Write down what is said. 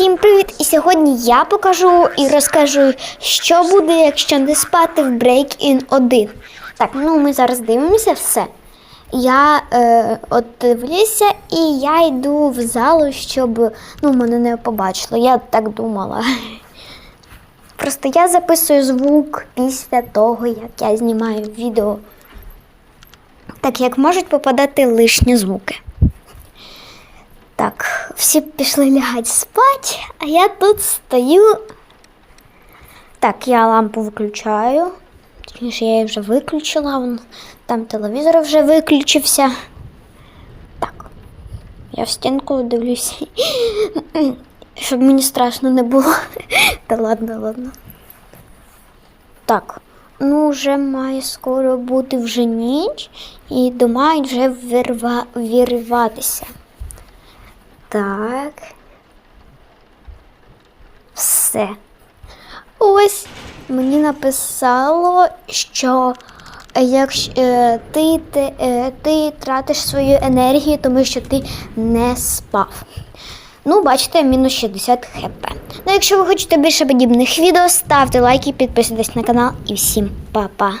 Всім привіт! І сьогодні я покажу і розкажу, що буде, якщо не спати в Break-In 1. Так, ну ми зараз дивимося все. Я е, от дивлюся і я йду в залу, щоб ну, мене не побачило. Я так думала. Просто я записую звук після того, як я знімаю відео. Так як можуть попадати лишні звуки. Всі пішли лягати спати, а я тут стою. Так, я лампу виключаю. Точніше, я її вже виключила, там телевізор вже виключився. Так, я в стінку дивлюся, щоб мені страшно не було. Та ладно, ладно. Так, ну вже має скоро бути вже ніч, і до мають вже вирва... вірватися. Так. Все. Ось мені написало, що якщо е, ти, ти, е, ти тратиш свою енергію, тому що ти не спав. Ну, бачите, мінус 60 хп. Ну, якщо ви хочете більше подібних відео, ставте лайки, підписуйтесь на канал і всім па-па.